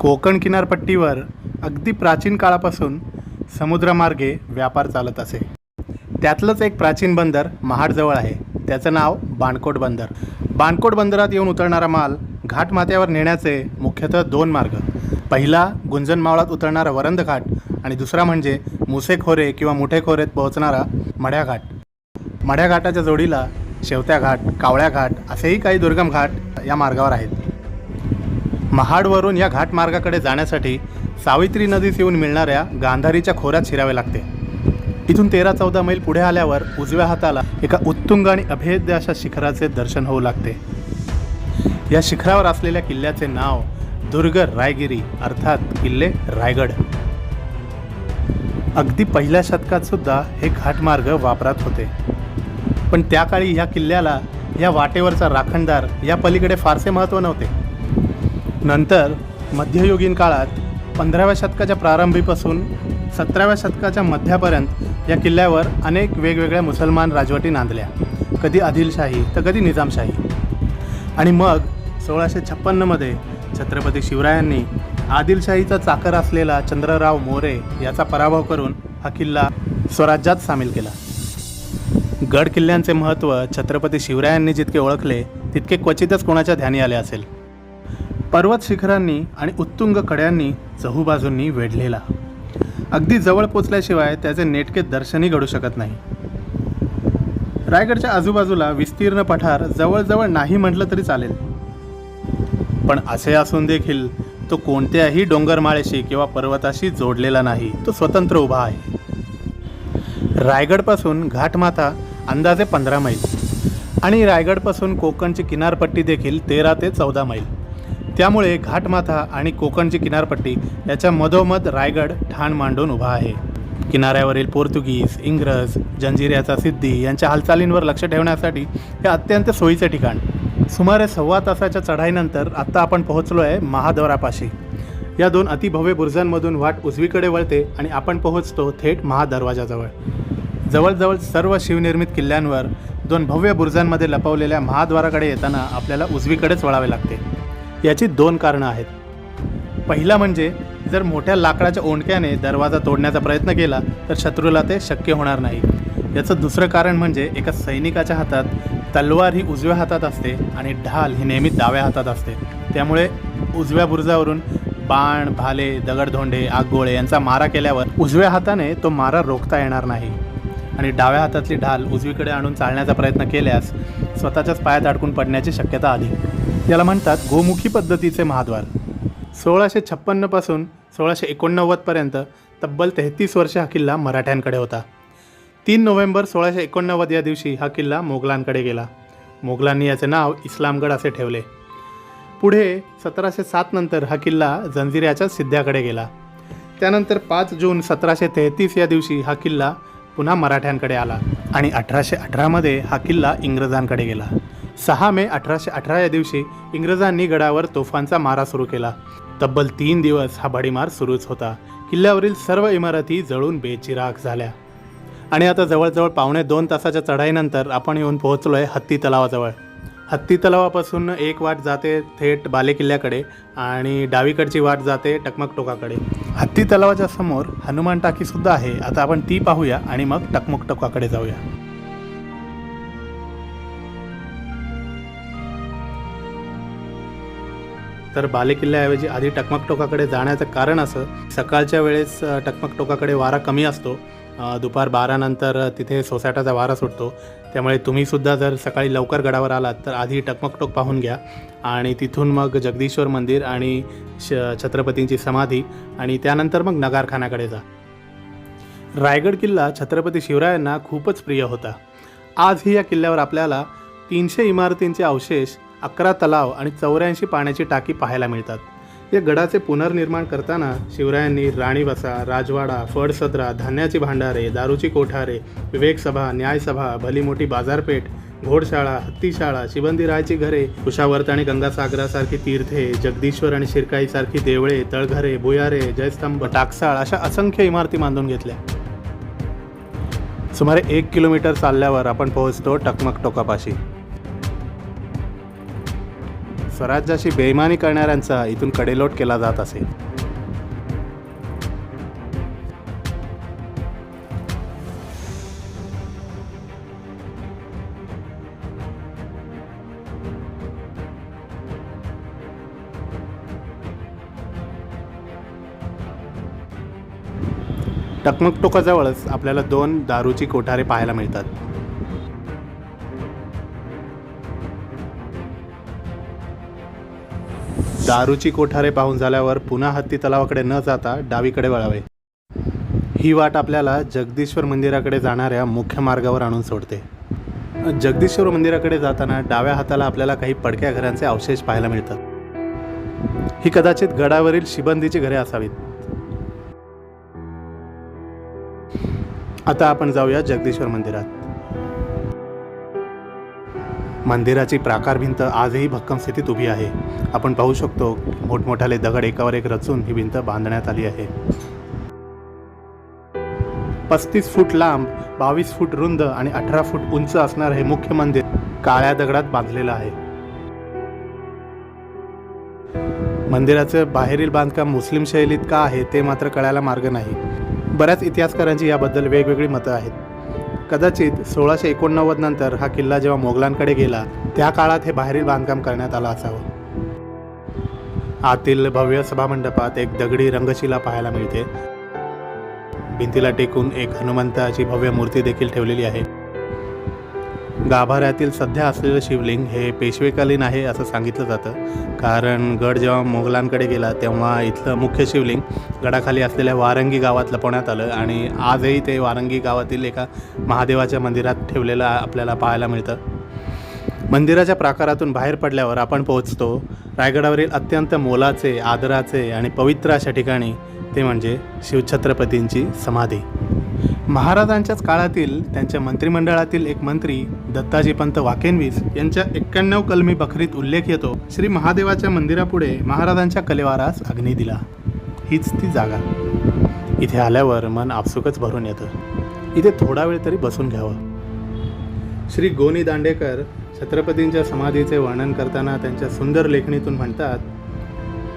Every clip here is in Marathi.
कोकण किनारपट्टीवर अगदी प्राचीन काळापासून समुद्रमार्गे व्यापार चालत असे. त्यातलंच एक प्राचीन बंदर महाडजवळ आहे. त्याचं नाव बाणकोट बंदर. बाणकोट बंदरात येऊन उतरणारा माल घाटमाथ्यावर नेण्याचे मुख्यतः दोन मार्ग. पहिला गुंजन मावळात उतरणारा वरंद घाट आणि दुसरा म्हणजे मुसेखोरे किंवा मुठेखोरेत पोहोचणारा मढ्या घाट. मढ्या घाटाच्या जोडीला शेवत्या घाट कावळ्या घाट असेही काही दुर्गम घाट या मार्गावर आहेत. महाडवरून या घाटमार्गाकडे जाण्यासाठी सावित्री नदीस येऊन मिळणाऱ्या गांधारीच्या खोऱ्यात शिरावे लागते. इथून तेरा चौदा मैल पुढे आल्यावर उजव्या हाताला एका उत्तुंग आणि अभेद्य अशा शिखराचे दर्शन होऊ लागते. या शिखरावर असलेल्या किल्ल्याचे नाव दुर्ग रायगिरी अर्थात किल्ले रायगड. अगदी पहिल्या शतकात सुद्धा हे घाटमार्ग वापरात होते. पण त्या काळी ह्या किल्ल्याला या वाटेवरचा राखणदार या पलीकडे फारसे महत्त्व नव्हते. नंतर मध्ययुगीन काळात पंधराव्या शतकाच्या प्रारंभीपासून सतराव्या शतकाच्या मध्यापर्यंत या किल्ल्यावर अनेक वेगवेगळ्या मुसलमान राजवटी नांदल्या. कधी आदिलशाही तर कधी निजामशाही. आणि मग सोळाशे छप्पन्नमध्ये छत्रपती शिवरायांनी आदिलशाहीचा चाकर असलेला चंद्रराव मोरे याचा पराभव करून हा किल्ला स्वराज्यात सामील केला. गड किल्ल्यांचे महत्त्व छत्रपती शिवरायांनी जितके ओळखले तितके क्वचितच कोणाच्या ध्यानी आले असेल. पर्वत शिखरांनी आणि उत्तुंग कड्यांनी चहूबाजूंनी वेढलेला. अगदी जवळ पोचल्याशिवाय त्याचे नेटके दर्शनही घडू शकत नाही. रायगडच्या आजूबाजूला विस्तीर्ण पठार जवळजवळ नाही म्हटलं तरी चालेल. पण असे असून देखील तो कोणत्याही डोंगरमाळेशी किंवा पर्वताशी जोडलेला नाही. तो स्वतंत्र उभा आहे. रायगडपासून घाटमाथा अंदाजे पंधरा मैल आणि रायगडपासून कोकणची किनारपट्टी देखील तेरा ते चौदा मैल. त्यामुळे घाटमाथा आणि कोकणची किनारपट्टी याच्या मधोमध रायगड ठाण मांडून उभा आहे. किनाऱ्यावरील पोर्तुगीज इंग्रज जंजिऱ्याचा सिद्धी यांच्या हालचालींवर लक्ष ठेवण्यासाठी हे अत्यंत सोयीचे ठिकाण. सुमारे सव्वा तासाच्या चढाईनंतर आत्ता आपण पोहोचलो आहे महाद्वारापाशी या दोन अतिभव्य बुरजांमधून वाट उजवीकडे वळते आणि आपण पोहोचतो थेट महादरवाजाजवळ. जवळजवळ सर्व शिवनिर्मित किल्ल्यांवर दोन भव्य बुरुजांमध्ये लपवलेल्या महाद्वाराकडे येताना आपल्याला उजवीकडेच वळावे लागते. याची दोन कारणं आहेत. पहिला म्हणजे जर मोठ्या लाकडाच्या ओंडक्याने दरवाजा तोडण्याचा प्रयत्न केला तर शत्रूला ते शक्य होणार नाही. याचं दुसरं कारण म्हणजे एका सैनिकाच्या हातात तलवार ही उजव्या हातात असते आणि ढाल ही नेहमी डाव्या हातात असते. त्यामुळे उजव्या बुरुजावरून बाण भाले दगडधोंडे आगगोळे यांचा मारा केल्यावर उजव्या हाताने तो मारा रोखता येणार नाही. आणि डाव्या हातातली ढाल उजवीकडे आणून चालण्याचा प्रयत्न केल्यास स्वतःच्याच पायात अडकून पडण्याची शक्यता अधिक. याला म्हणतात गोमुखी पद्धतीचे महाद्वार. सोळाशे छप्पन्नपासून सोळाशे एकोणनव्वदपर्यंत तब्बल तेहतीस वर्ष हा किल्ला मराठ्यांकडे होता. तीन नोव्हेंबर सोळाशे एकोणनव्वद या दिवशी हा किल्ला मोगलांकडे गेला. मोगलांनी याचे नाव इस्लामगड असे ठेवले. पुढे सतराशे सात नंतर हा किल्ला जंजिऱ्याच्या सिद्ध्याकडे गेला. त्यानंतर पाच जून सतराशे तेहतीस या दिवशी हा किल्ला पुन्हा मराठ्यांकडे आला आणि अठराशे अठरामध्ये हा किल्ला इंग्रजांकडे गेला. सहा मे अठराशे अठरा या दिवशी इंग्रजांनी गडावर तोफांचा मारा सुरू केला. तब्बल तीन दिवस हा भडीमार सुरूच होता. किल्ल्यावरील सर्व इमारती जळून बेचिराग झाल्या. आणि आता जवळजवळ पावणे दोन तासाच्या चढाईनंतर आपण येऊन पोहोचलो आहे हत्ती तलावाजवळ. हत्ती तलावापासून एक वाट जाते थेट बालेकिल्ल्याकडे आणि डावीकडची वाट जाते टकमक टोकाकडे हत्ती तलावाच्या समोर हनुमान टाकीसुद्धा आहे. आता आपण ती पाहूया आणि मग टकमक टोकाकडे जाऊया. तर बालेकिल्ल्याऐवजी आधी टकमक टोकाकडे जाण्याचं कारण असं. सकाळच्या वेळेस टकमकटोकाकडे टकमक टोकाकडे वारा कमी असतो. दुपार बारानंतर तिथे सोसायटाचा वारा सुटतो. त्यामुळे तुम्हीसुद्धा जर सकाळी लवकर गडावर आलात तर आधी टकमक टोक पाहून घ्या. आणि तिथून मग जगदीश्वर मंदिर आणि श छत्रपतींची समाधी आणि त्यानंतर मग नगारखान्याकडे जा. रायगड किल्ला छत्रपती शिवरायांना खूपच प्रिय होता. आजही या किल्ल्यावर आपल्याला तीनशे इमारतींचे अवशेष अकरा तलाव आणि चौऱ्याऐंशी पाण्याची टाकी पाहायला मिळतात. या गडाचे पुनर्निर्माण करताना शिवरायांनी राणीवसा राजवाडा फडसदरा धान्याची भांडारे दारूची कोठारे विवेकसभा न्यायसभा भली मोठी बाजारपेठ घोडशाळा हत्तीशाळा शिवंदीरायची घरे कुशावर्त आणि गंगासागरासारखी तीर्थे जगदीश्वर आणि शिरकाईसारखी देवळे तळघरे भुयारे जयस्तंभ टाकसाळ अशा असंख्य इमारती बांधून घेतल्या. सुमारे एक किलोमीटर चालल्यावर आपण पोहोचतो टकमक टोकापाशी. स्वराज्याशी बेईमानी करणाऱ्यांचा इथून कडेलोट केला जात असे. टकमकटोकाजवळच आपल्याला दोन दारूची कोठारे पाहायला मिळतात. दारूची कोठारे पाहून झाल्यावर पुन्हा हत्ती तलावाकडे न जाता डावीकडे वळावे. ही वाट आपल्याला जगदीश्वर मंदिराकडे जाणाऱ्या मुख्य मार्गावर आणून सोडते. जगदीश्वर मंदिराकडे जाताना डाव्या हाताला आपल्याला काही पडक्या घरांचे अवशेष पाहायला मिळतात. ही कदाचित गडावरील शिबंदीची घरे असावीत. आता आपण जाऊया जगदीश्वर मंदिरात. मंदिराची प्राकार भिंत आजही भक्कम स्थितीत उभी आहे. आपण पाहू शकतो मोठमोठाले दगड एकावर एक रचून ही भिंत बांधण्यात आली आहे. पस्तीस फूट लांब बावीस फूट रुंद आणि अठरा फूट उंच असणारं हे मुख्य मंदिर काळ्या दगडात बांधलेलं आहे. मंदिराचं बाहेरील बांधकाम मुस्लिम शैलीत का आहे ते मात्र कळायला मार्ग नाही. बऱ्याच इतिहासकारांची याबद्दल वेगवेगळी मतं आहेत. कदाचित सोळाशे एकोणनव्वद नंतर हा किल्ला जेव्हा मोगलांकडे गेला त्या काळात हे बाहेरील बांधकाम करण्यात आलं असावं. आतील भव्य सभामंडपात एक दगडी रंगशिला पाहायला मिळते. भिंतीला टेकून एक हनुमंताची भव्य मूर्ती देखील ठेवलेली आहे. गाभाऱ्यातील सध्या असलेलं शिवलिंग हे पेशवेकालीन आहे असं सांगितलं जातं. कारण गड जेव्हा मोगलांकडे गेला तेव्हा इथलं मुख्य शिवलिंग गडाखाली असलेल्या वारंगी गावात लपवण्यात आलं आणि आजही ते वारंगी गावातील एका महादेवाच्या मंदिरात ठेवलेलं आपल्याला पाहायला मिळतं. मंदिराच्या प्राकारातून बाहेर पडल्यावर आपण पोहोचतो. रायगडावरील अत्यंत मोलाचे आदराचे आणि पवित्र अशा ठिकाणी. ते म्हणजे शिवछत्रपतींची समाधी. महाराजांच्याच काळातील त्यांच्या मंत्रिमंडळातील एक मंत्री दत्ताजी पंत वाकेनवीस यांच्या एक्क्याण्णव कलमी बखरीत उल्लेख येतो. श्री महादेवाच्या मंदिरापुढे महाराजांच्या कलेवारास अग्नी दिला. हीच ती जागा. इथे आल्यावर मन आपसुकच भरून येतं. इथे थोडा वेळ तरी बसून घ्यावं. श्री गोनी दांडेकर छत्रपतींच्या समाधीचे वर्णन करताना त्यांच्या सुंदर लेखणीतून म्हणतात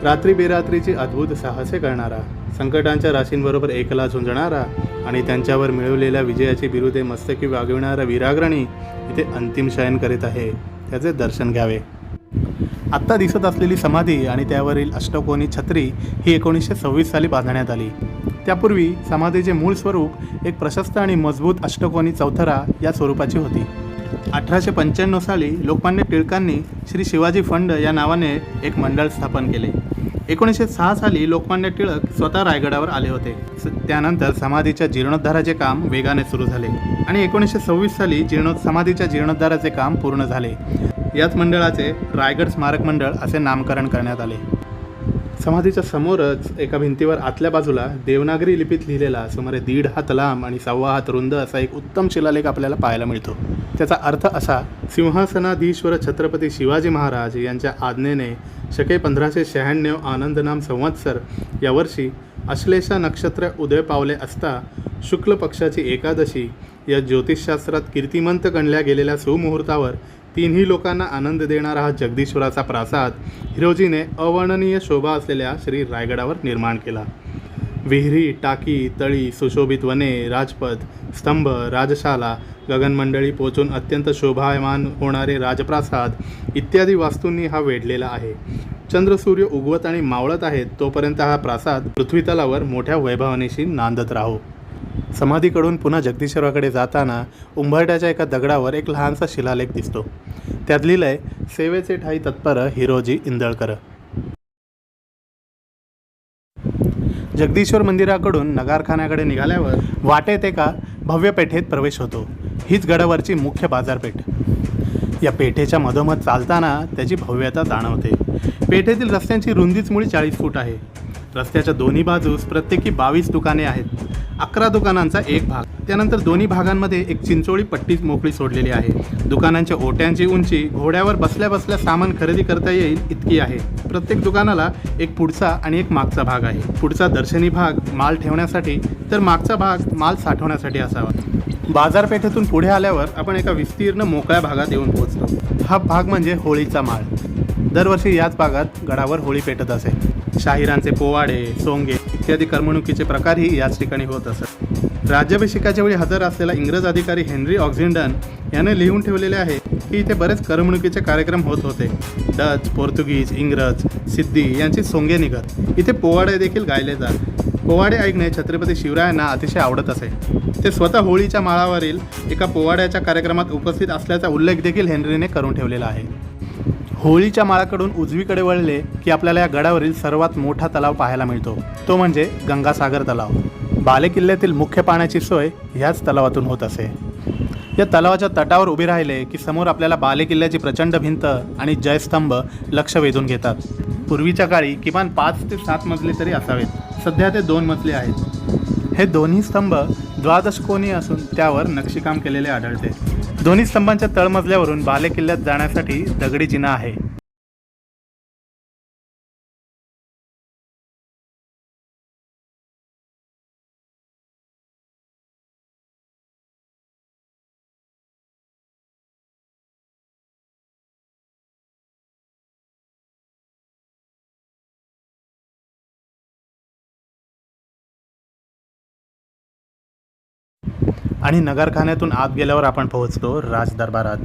रात्री बेरात्रीची अद्भुत साहसे करणारा संकटांच्या राशींबरोबर एकला झुंजणारा आणि त्यांच्यावर मिळवलेल्या विजयाची बिरुदे मस्तकी वागविणारा वीराग्रणी इथे अंतिम शयन करीत आहे. त्याचे दर्शन घ्यावे. आत्ता दिसत असलेली समाधी आणि त्यावरील अष्टकोनी छत्री ही एकोणीसशे सव्वीस साली बांधण्यात आली. त्यापूर्वी समाधीचे मूळ स्वरूप एक प्रशस्त आणि मजबूत अष्टकोनी चौथरा या स्वरूपाची होती. अठराशे पंच्याण्णव साली लोकमान्य टिळकांनी श्री शिवाजी फंड या नावाने एक मंडळ स्थापन केले. एकोणीसशे सहा साली लोकमान्य टिळक स्वतः रायगडावर आले होते. स- त्यानंतर समाधीच्या जीर्णोद्धाराचे काम वेगाने सुरू झाले आणि एकोणीसशे सव्वीस साली जीर्णो समाधीच्या जीर्णोद्धाराचे काम पूर्ण झाले. याच मंडळाचे रायगड स्मारक मंडळ असे नामकरण करण्यात आले. समाधीच्या समोरच एका भिंतीवर आतल्या बाजूला देवनागरी लिपीत लिहिलेला सुमारे दीड हात लांब आणि सव्वा हात रुंद असा एक उत्तम शिलालेख आपल्याला पाहायला मिळतो. त्याचा अर्थ असा सिंहासनाधीश्वर छत्रपती शिवाजी महाराज यांच्या आज्ञेने शके पंधराशे शहाण्णव आनंदनाम संवत्सर यावर्षी अश्लेषा नक्षत्र उदय पावले असता शुक्ल पक्षाची एकादशी या ज्योतिषशास्त्रात कीर्तिमंत गणल्या गेलेल्या सुमुहूर्तावर तिन्ही लोकांना आनंद देणारा हा जगदीश्वराचा प्रासाद हिरोजीने अवर्णनीय शोभा असलेल्या श्री रायगडावर निर्माण केला. विहिरी टाकी तळी सुशोभित वने राजपथ स्तंभ राजशाला गगनमंडळी पोचून अत्यंत शोभायमान होणारे राजप्रासाद इत्यादी वास्तूंनी हा वेढलेला आहे. चंद्रसूर्य उगवत आणि मावळत आहेत तोपर्यंत हा प्रासाद पृथ्वीतलावर मोठ्या वैभवानेशी नांदत राहो. समाधीकडून पुन्हा जगदीश्वराकडे जाताना उंबरट्याच्या एका दगडावर एक लहानसा शिलालेख दिसतो. त्यात लिहिलंय सेवेचे ठाई तत्पर हिरोजी इंदळकर. जगदीश्वर मंदिराकडून नगारखान्याकडे निघाल्यावर वाटेत एका भव्य पेठेत प्रवेश होतो. हीच गडावरची मुख्य बाजारपेठ. या पेठेच्या मधोमध चालताना त्याची भव्यता जाणवते. पेठेतील रस्त्यांची रुंदीच मुळी चाळीस फूट आहे. रस्त्याच्या दोन्ही बाजूस प्रत्येकी बावीस दुकाने आहेत. अकरा दुकानांचा एक भाग. त्यानंतर दोन्ही भागांमध्ये एक चिंचोळी पट्टी मोकळी सोडलेली आहे. दुकानांच्या ओट्यांची उंची घोड्यावर बसल्या बसल्या सामान खरेदी करता येईल इतकी आहे. प्रत्येक दुकानाला एक पुढचा आणि एक मागचा भाग आहे. पुढचा दर्शनी भाग माल ठेवण्यासाठी तर मागचा भाग माल साठवण्यासाठी असावा. बाजारपेठेतून पुढे आल्यावर आपण एका विस्तीर्ण मोकळ्या भागात येऊन पोहोचतो. हा भाग म्हणजे होळीचा माळ. दरवर्षी याच भागात गडावर होळी पेटत असे. शाहिरांचे पोवाडे सोंगे इत्यादी करमणुकीचे प्रकारही याच ठिकाणी होत असत. राज्याभिषेकाच्या वेळी हजर असलेला इंग्रज अधिकारी हेनरी ऑक्झिंडन याने लिहून ठेवलेले आहे की इथे बरेच करमणुकीचे कार्यक्रम होत होते. डच पोर्तुगीज इंग्रज सिद्धी यांची सोंगे निघत. इथे पोवाडे देखील गायले जात. पोवाडे ऐकणे छत्रपती शिवरायांना अतिशय आवडत असे. ते स्वतः होळीच्या माळावरील एका पोवाड्याच्या कार्यक्रमात उपस्थित असल्याचा उल्लेख देखील हेनरीने करून ठेवलेला आहे. होळीच्या माळाकडून उजवीकडे वळले की आपल्याला या गडावरील सर्वात मोठा तलाव पाहायला मिळतो. तो म्हणजे गंगासागर तलाव. बालेकिल्ल्यातील मुख्य पाण्याची सोय ह्याच तलावातून होत असे. या तलावाच्या तटावर उभे राहिले की समोर आपल्याला बालेकिल्ल्याची प्रचंड भिंत आणि जयस्तंभ लक्ष वेधून घेतात. पूर्वीच्या काळी किमान पाच ते सात मजले तरी असावेत. सध्या ते दोन मजले आहेत. हे दोन्ही स्तंभ द्वादशकोनी असून त्यावर नक्षीकाम केलेले आढळते. दोन्ही स्तंभांच्या तळमजल्यावरून बालेकिल्ल्यात जाण्यासाठी दगडी जिना आहे. आणि नगरखान्यातून आत गेल्यावर आपण पोहोचतो राजदरबारात.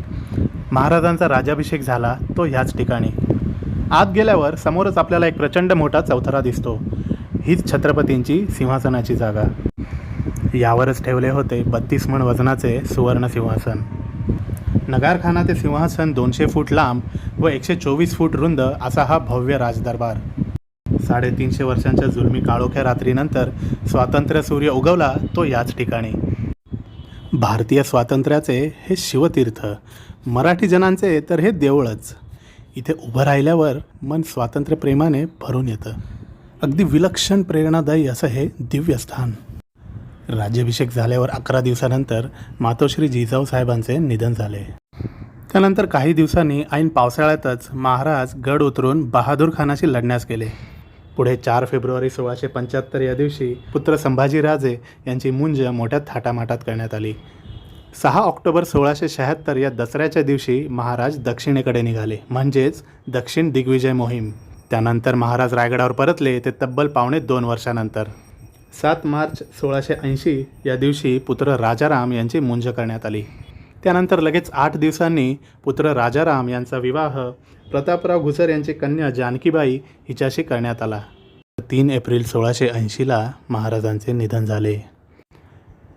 महाराजांचा राज्याभिषेक झाला तो ह्याच ठिकाणी. आत गेल्यावर समोरच आपल्याला एक प्रचंड मोठा चौथरा दिसतो. हीच छत्रपतींची सिंहासनाची जागा. यावरच ठेवले होते बत्तीस मण वजनाचे सुवर्ण सिंहासन. नगारखाना ते सिंहासन दोनशे फूट लांब व एकशे चोवीस फूट रुंद असा हा भव्य राजदरबार. साडेतीनशे वर्षांच्या जुलमी काळोख्या रात्रीनंतर स्वातंत्र्य सूर्य उगवला तो याच ठिकाणी. भारतीय स्वातंत्र्याचे हे शिवतीर्थ मराठी जनांचे तर हे देऊळच इथे उभं राहिल्यावर मन स्वातंत्र्यप्रेमाने भरून येतं. अगदी विलक्षण प्रेरणादायी असं हे दिव्य स्थान राज्याभिषेक झाल्यावर अकरा दिवसानंतर मातोश्री जिजाऊ साहेबांचे निधन झाले. त्यानंतर काही दिवसांनी ऐन पावसाळ्यातच महाराज गड उतरून बहादूर खानाशी लढण्यास गेले. पुढे चार फेब्रुवारी सोळाशे पंच्याहत्तर या दिवशी पुत्र संभाजीराजे यांची मुंज मोठ्या थाटामाटात करण्यात आली. सहा ऑक्टोबर सोळाशे शहात्तर या दसऱ्याच्या दिवशी महाराज दक्षिणेकडे निघाले. म्हणजेच दक्षिण दिग्विजय मोहीम. त्यानंतर महाराज रायगडावर परतले. ते तब्बल पावणे दोन वर्षानंतर. सात मार्च सोळाशे ऐंशी या दिवशी पुत्र राजाराम यांची मुंज करण्यात आली. त्यानंतर लगेच आठ दिवसांनी पुत्र राजाराम यांचा विवाह प्रतापराव घुसर यांची कन्या जानकीबाई हिच्याशी करण्यात आला. तीन एप्रिल सोळाशे ऐंशीला महाराजांचे निधन झाले.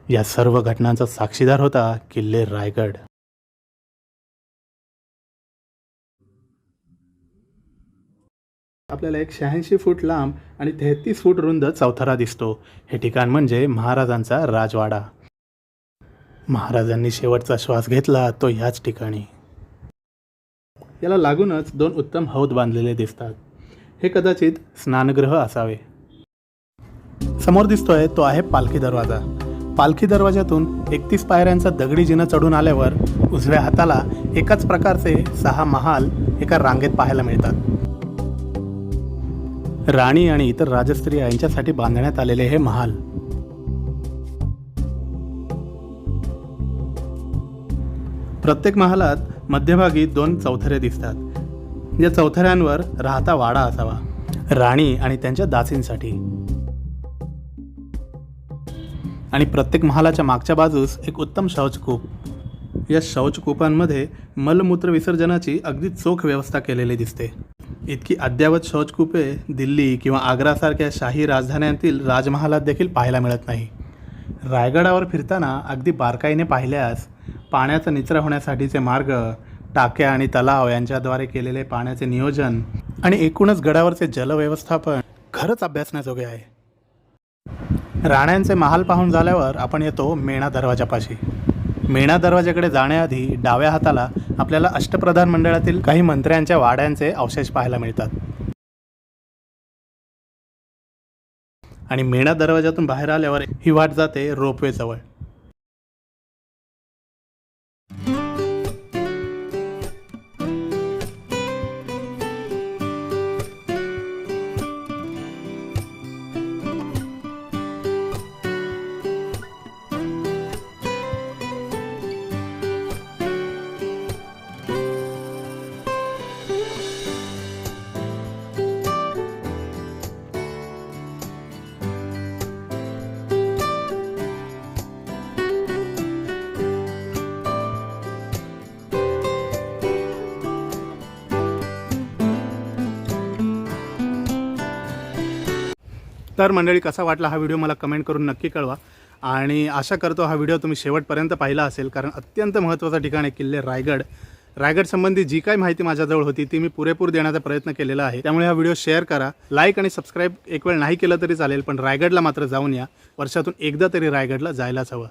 या सर्व घटनांचा साक्षीदार होता किल्ले रायगड. आपल्याला एक शहाऐंशी फूट लांब आणि तेहतीस फूट रुंद चौथरा दिसतो. हे ठिकाण म्हणजे महाराजांचा राजवाडा. महाराजांनी शेवटचा श्वास घेतला तो ह्याच ठिकाणी. याला लागूनच दोन उत्तम हौद बांधलेले दिसतात. हे कदाचित स्नानगृह असावे. समोर दिसतोय तो आहे पालखी दरवाजा. पालखी दरवाजातून एकतीस पायऱ्यांचा दगडी जिनं चढून आल्यावर उजव्या हाताला एकाच प्रकारचे सहा महाल एका रांगेत पाहायला मिळतात. राणी आणि इतर राजस्त्रिया यांच्यासाठी बांधण्यात आलेले हे महाल प्रत्येक महालात मध्यभागी दोन चौथरे दिसतात. या चौथऱ्यांवर राहता वाडा असावा. राणी आणि त्यांच्या दासींसाठी. आणि प्रत्येक महालाच्या मागच्या बाजूस एक उत्तम शौचकूप. या शौचकूपांमध्ये मलमूत्र विसर्जनाची अगदी चोख व्यवस्था केलेली दिसते. इतकी अद्ययावत शौचकूपे दिल्ली किंवा आग्रासारख्या शाही राजधान्यांतील राजमहालात देखील पाहायला मिळत नाही. रायगडावर फिरताना अगदी बारकाईने पाहिल्यास पाण्याचा निचरा होण्यासाठीचे मार्ग टाक्या आणि तलाव यांच्याद्वारे केलेले पाण्याचे नियोजन आणि एकूणच गडावरचे जलव्यवस्थापन खरंच अभ्यासण्याजोगे आहे. राण्यांचे महाल पाहून झाल्यावर आपण येतो मेणा दरवाजापाशी. मेणा दरवाजाकडे जाण्याआधी डाव्या हाताला आपल्याला अष्टप्रधान मंडळातील काही मंत्र्यांच्या वाड्यांचे अवशेष पाहायला मिळतात. आणि मेणा दरवाजातून बाहेर आल्यावर ही वाट जाते रोपवे तर मंडळी कसा वाटला हा व्हिडिओ मला कमेंट करून नक्की कळवा. आणि आशा करतो हा व्हिडिओ तुम्ही शेवटपर्यंत पाहिला असेल कारण अत्यंत महत्त्वाचं ठिकाण आहे किल्ले रायगड. रायगड संबंधी जी काही माहिती माझ्याजवळ होती ती मी पुरेपूर देण्याचा प्रयत्न केलेला आहे. त्यामुळे हा व्हिडिओ शेअर करा लाईक आणि सबस्क्राईब एक वेळ नाही केलं तरी चालेल पण रायगडला मात्र जाऊन या. वर्षातून एकदा तरी रायगडला जायलाच हवं.